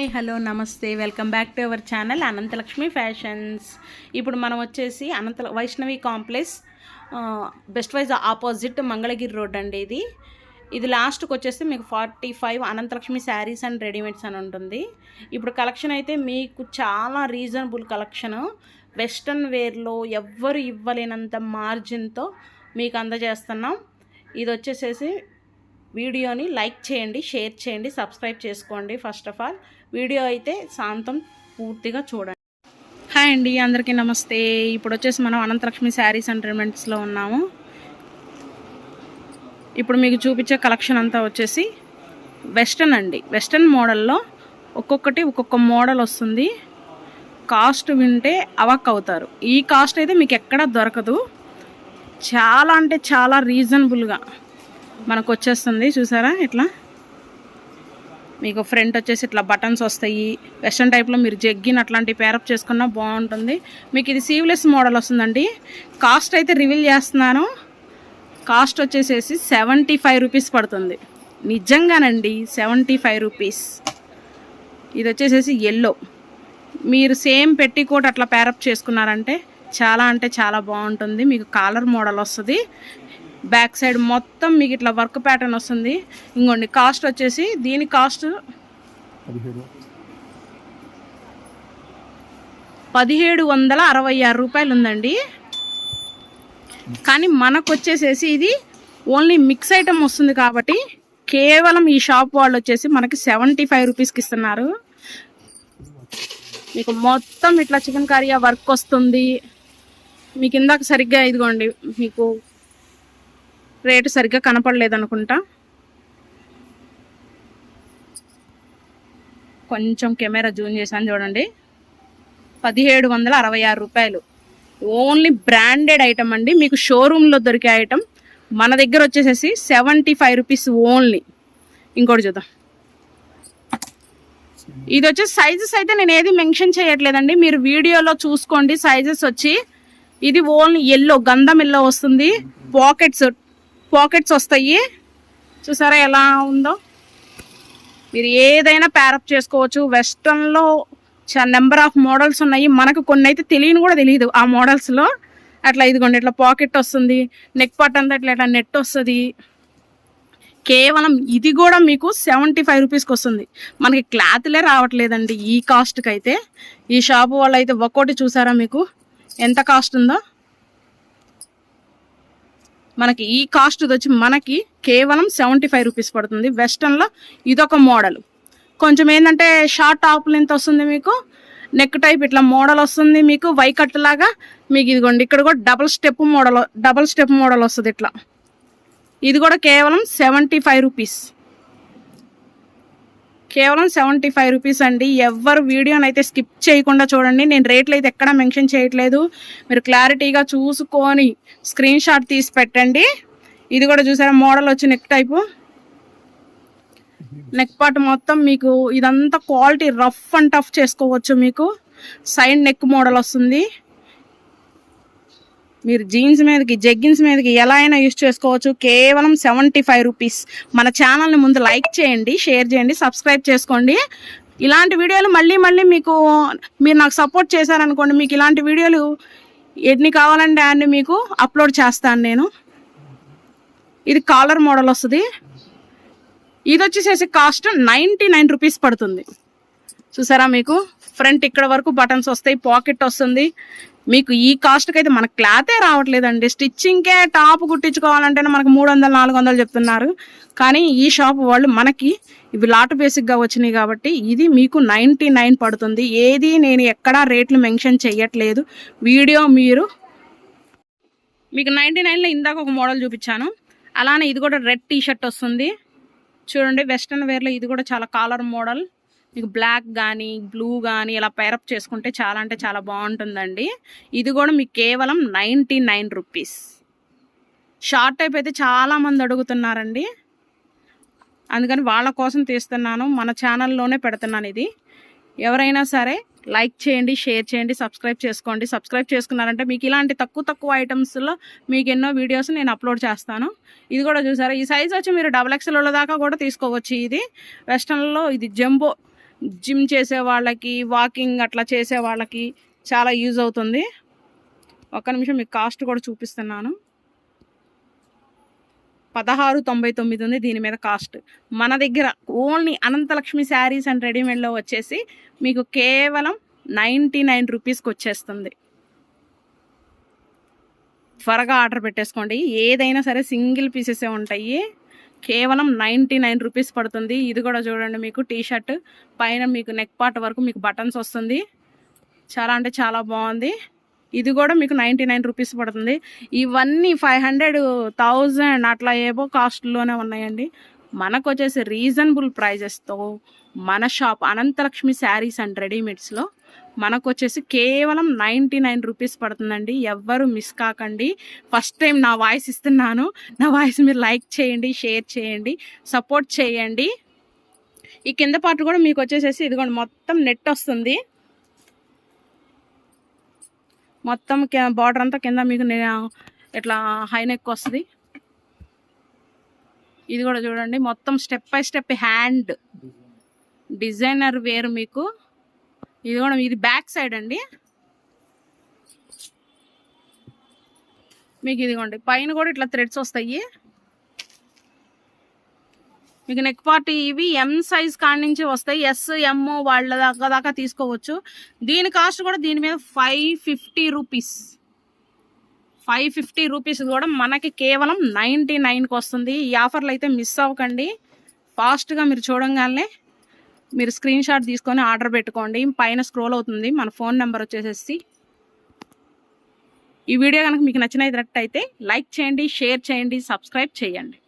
Hi hello namaste. Welcome back to our channel Anantalakshmi fashions ఇప్పుడు మనం వచ్చేసి Anantha Vaishnavi complex best wise opposite Mangalagiri road అండి ఇది. ఇది లాస్ట్కి వచ్చేసి మీకు forty five Anantalakshmi saris and readymades అని ఉంటుంది. ఇప్పుడు కలెక్షన్ అయితే మీకు చాలా రీజనబుల్ కలెక్షన్ వెస్ట్రన్ వేర్లో ఎవ్వరు ఇవ్వలేనంత మార్జిన్తో మీకు అందజేస్తున్నాం. ఇది వచ్చేసేసి వీడియోని లైక్ చేయండి షేర్ చేయండి సబ్స్క్రైబ్ చేసుకోండి ఫస్ట్ ఆఫ్ ఆల్ వీడియో అయితే శాంతం పూర్తిగా చూడండి. హాయ్ అండి అందరికీ నమస్తే. ఇప్పుడు వచ్చేసి మనం అనంతలక్ష్మి శారీస్ అండ్ రెమెంట్స్లో ఉన్నాము. ఇప్పుడు మీకు చూపించే కలెక్షన్ అంతా వచ్చేసి వెస్టర్న్ అండి. వెస్టర్న్ మోడల్లో ఒక్కొక్కటి ఒక్కొక్క మోడల్ వస్తుంది. కాస్ట్ వింటే అవక్ అవుతారు. ఈ కాస్ట్ అయితే మీకు ఎక్కడా దొరకదు. చాలా అంటే చాలా రీజనబుల్గా మనకు వచ్చేస్తుంది. చూసారా ఇట్లా? మీకు ఫ్రంట్ వచ్చేసి ఇట్లా బటన్స్ వస్తాయి. వెస్ట్రన్ టైప్లో మీరు జగ్గిన్ అట్లాంటి పేరప్ చేసుకున్నా బాగుంటుంది. మీకు ఇది సీవ్లెస్ మోడల్ వస్తుందండి. కాస్ట్ అయితే రివీల్ చేస్తున్నాను. కాస్ట్ వచ్చేసేసి సెవెంటీ ఫైవ్ రూపీస్ పడుతుంది. నిజంగానండి సెవెంటీ ఫైవ్ రూపీస్ ఇది వచ్చేసేసి ఎల్లో మీరు సేమ్ పెట్టికోట్ అట్లా పేరప్ చేసుకున్నారంటే చాలా అంటే చాలా బాగుంటుంది. మీకు కాలర్ మోడల్ వస్తుంది. బ్యాక్ సైడ్ మొత్తం మీకు ఇట్లా వర్క్ ప్యాటర్న్ వస్తుంది. ఇంకోండి కాస్ట్ వచ్చేసి దీని కాస్ట్ పదిహేడు. వందల అరవై ఆరు రూపాయలు ఉందండి కానీ మనకు వచ్చేసేసి ఇది ఓన్లీ మిక్స్ ఐటమ్ వస్తుంది కాబట్టి కేవలం ఈ షాప్ వాళ్ళు వచ్చేసి మనకి సెవెంటీ ఫైవ్ రూపీస్కి ఇస్తున్నారు మీకు మొత్తం ఇట్లా చికెన్ కర్రీ వర్క్ వస్తుంది. మీకు ఇందాక సరిగ్గా ఇదిగోండి మీకు రేటు సరిగ్గా కనపడలేదు అనుకుంటా కొంచెం కెమెరా జూమ్ చేశాను చూడండి. పదిహేడు వందల అరవై ఆరు రూపాయలు. ఓన్లీ బ్రాండెడ్ ఐటమ్ అండి. మీకు షోరూంలో దొరికే ఐటమ్. మన దగ్గర వచ్చేసేసి సెవెంటీ ఫైవ్ రూపీస్ ఓన్లీ. ఇంకోటి చూద్దాం. ఇది వచ్చేసి సైజెస్ అయితే నేను ఏది మెన్షన్ చేయట్లేదండి. మీరు వీడియోలో చూసుకోండి. సైజెస్ వచ్చి ఇది ఓన్లీ ఎల్లో గంధం ఎల్లో వస్తుంది. పాకెట్స్ పాకెట్స్ వస్తాయి. చూసారా ఎలా ఉందో? మీరు ఏదైనా ప్యారప్ చేసుకోవచ్చు. వెస్ట్రన్లో నెంబర్ ఆఫ్ మోడల్స్ ఉన్నాయి. మనకు కొన్ని అయితే తెలియని కూడా తెలియదు ఆ మోడల్స్లో అట్లా ఇదిగోండి ఇట్లా పాకెట్ వస్తుంది. నెక్ పట్ అంతా ఇట్లా ఇట్లా నెట్ వస్తుంది. కేవలం ఇది కూడా మీకు సెవెంటీ ఫైవ్ రూపీస్కి వస్తుంది. మనకి క్లాత్లే రావట్లేదండి ఈ కాస్ట్కి అయితే. ఈ షాపు వాళ్ళు అయితే ఒక్కోటి చూసారా మీకు? ఎంత కాస్ట్ ఉందో? మనకి ఈ కాస్ట్ వచ్చి మనకి కేవలం సెవెంటీ ఫైవ్ రూపీస్ పడుతుంది. వెస్టర్న్లో ఇదొక మోడల్. కొంచెం ఏంటంటే షార్ట్ టాప్ లెంత్ వస్తుంది మీకు. నెక్ టైప్ ఇట్లా మోడల్ వస్తుంది మీకు. వైకట్ లాగా మీకు ఇదిగోండి. ఇక్కడ కూడా double step model double step model వస్తుంది ఇట్లా. ఇది కూడా కేవలం సెవెంటీ ఫైవ్ రూపీస్ కేవలం సెవెంటీ ఫైవ్ రూపీస్ అండి. ఎవరు వీడియోని అయితే స్కిప్ చేయకుండా చూడండి. నేను రేట్లు అయితే ఎక్కడ మెన్షన్ చేయట్లేదు. మీరు క్లారిటీగా చూసుకొని స్క్రీన్ షాట్ తీసి పెట్టండి. ఇది కూడా చూసారా? మోడల్ వచ్చి నెక్ టైపు నెక్ పార్ట్ మొత్తం మీకు ఇదంతా క్వాలిటీ రఫ్ అండ్ టఫ్ చేసుకోవచ్చు మీకు. సైడ్ నెక్ మోడల్ వస్తుంది. మీరు జీన్స్ మీదకి జగ్గిన్స్ మీదకి ఎలా అయినా యూస్ చేసుకోవచ్చు. కేవలం సెవెంటీ ఫైవ్ రూపీస్. మన ఛానల్ని ముందు లైక్ చేయండి షేర్ చేయండి సబ్స్క్రైబ్ చేసుకోండి. ఇలాంటి వీడియోలు మళ్ళీ మళ్ళీ మీకు మీరు నాకు సపోర్ట్ చేశారనుకోండి మీకు ఇలాంటి వీడియోలు ఎన్ని కావాలంటే అన్ని మీకు అప్లోడ్ చేస్తాను నేను. ఇది కాలర్ మోడల్ వస్తుంది. ఇది వచ్చేసేసి కాస్ట్ నైంటీ నైన్ రూపీస్ పడుతుంది. చూసారా మీకు? ఫ్రంట్ ఇక్కడ వరకు బటన్స్ వస్తాయి పాకెట్ వస్తుంది. మీకు ఈ కాస్ట్కి అయితే మన క్లాతే రావట్లేదండి. స్టిచ్చింగ్కే టాప్ కుట్టించుకోవాలంటేనే మనకు మూడు వందలు నాలుగు వందలు చెప్తున్నారు. కానీ ఈ షాప్ వాళ్ళు మనకి ఇవి లాట్ బేసిక్గా వచ్చినాయి కాబట్టి ఇది మీకు నైంటీ నైన్ పడుతుంది. ఏది నేను ఎక్కడా రేట్లు మెన్షన్ చేయట్లేదు వీడియో మీరు మీకు నైంటీ నైన్లో ఇందాక ఒక మోడల్ చూపించాను. అలానే ఇది కూడా రెడ్ టీ షర్ట్ వస్తుంది. చూడండి వెస్ట్రన్ వేర్లో ఇది కూడా చాలా కాలర్ మోడల్ మీకు బ్లాక్ కానీ బ్లూ కానీ ఇలా పేరప్ చేసుకుంటే చాలా అంటే చాలా బాగుంటుందండి. ఇది కూడా మీకు కేవలం ninety nine rupees. Short type అయితే చాలామంది అడుగుతున్నారండి. అందుకని వాళ్ళ కోసం తీస్తున్నాను. మన ఛానల్లోనే పెడుతున్నాను ఇది. ఎవరైనా సరే లైక్ చేయండి షేర్ చేయండి సబ్స్క్రైబ్ చేసుకోండి. సబ్స్క్రైబ్ చేసుకున్నారంటే మీకు ఇలాంటి తక్కువ తక్కువ ఐటమ్స్లో మీకు ఎన్నో వీడియోస్ నేను అప్లోడ్ చేస్తాను. ఇది కూడా చూసారా? ఈ సైజ్ వచ్చి మీరు డబల్ ఎక్స్ఎల్ దాకా కూడా తీసుకోవచ్చు ఇది. వెస్ట్రన్లో ఇది జంబో జిమ్ చేసే వాళ్ళకి వాకింగ్ అట్లా చేసే వాళ్ళకి చాలా యూజ్ అవుతుంది. ఒక నిమిషం మీకు కాస్ట్ కూడా చూపిస్తున్నాను. పదహారు తొంభై తొమ్మిది ఉంది దీని మీద కాస్ట్. మన దగ్గర ఓన్లీ అనంతలక్ష్మి శారీస్ అండ్ రెడీమేడ్లో వచ్చేసి మీకు కేవలం నైంటీ నైన్ రూపీస్కి వచ్చేస్తుంది. త్వరగా ఆర్డర్ పెట్టేసుకోండి. ఏదైనా సరే సింగిల్ పీసెసే ఉంటాయి. కేవలం నైంటీ నైన్ రూపీస్ పడుతుంది. ఇది కూడా చూడండి మీకు టీ షర్ట్ పైన మీకు నెక్ పార్ట్ వరకు మీకు బటన్స్ వస్తుంది. చాలా అంటే చాలా బాగుంది. ఇది కూడా మీకు నైంటీ నైన్ రూపీస్ పడుతుంది. ఇవన్నీ ఫైవ్ హండ్రెడ్ థౌజండ్ అట్లా ఏవో కాస్ట్లోనే ఉన్నాయండి. మనకు వచ్చేసి రీజనబుల్ ప్రైజెస్తో మన షాప్ అనంతలక్ష్మి శారీస్ అండ్ రెడీమేడ్స్లో మనకు వచ్చేసి కేవలం నైంటీ నైన్ రూపీస్ పడుతుందండి. ఎవ్వరు మిస్ కాకండి. ఫస్ట్ టైం నా వాయిస్ ఇస్తున్నాను. నా వాయిస్ మీరు లైక్ చేయండి షేర్ చేయండి సపోర్ట్ చేయండి. ఈ కింద పార్ట్ కూడా మీకు వచ్చేసేసి ఇదిగోండి మొత్తం నెట్ వస్తుంది. మొత్తం బార్డర్ అంతా కింద మీకు ఇట్లా హైనెక్ వస్తుంది. ఇది కూడా చూడండి మొత్తం step by step hand. Designer wear మీకు. ఇది కూడా ఇది బ్యాక్ సైడ్ అండి. మీకు ఇదిగోండి పైన కూడా ఇట్లా థ్రెడ్స్ వస్తాయి. మీకు నెక్ పార్ట్ ఇవి ఎం సైజ్ కాడి నుంచి వస్తాయి. ఎస్ ఎమ్ వాళ్ళ దాకా దాకా తీసుకోవచ్చు. దీని కాస్ట్ కూడా దీని మీద five fifty rupees five fifty rupees కూడా మనకి కేవలం నైంటీ నైన్కి వస్తుంది. ఈ ఆఫర్లు అయితే మిస్ అవ్వకండి. ఫాస్ట్గా మీరు చూడంగానే మీరు స్క్రీన్ షాట్ తీసుకొని ఆర్డర్ పెట్టుకోండి. పైన స్క్రోల్ అవుతుంది. మన ఫోన్ నెంబర్ వచ్చేసేసి. ఈ వీడియో కనుక మీకు నచ్చినట్లయితే లైక్ చేయండి షేర్ చేయండి సబ్స్క్రైబ్ చేయండి.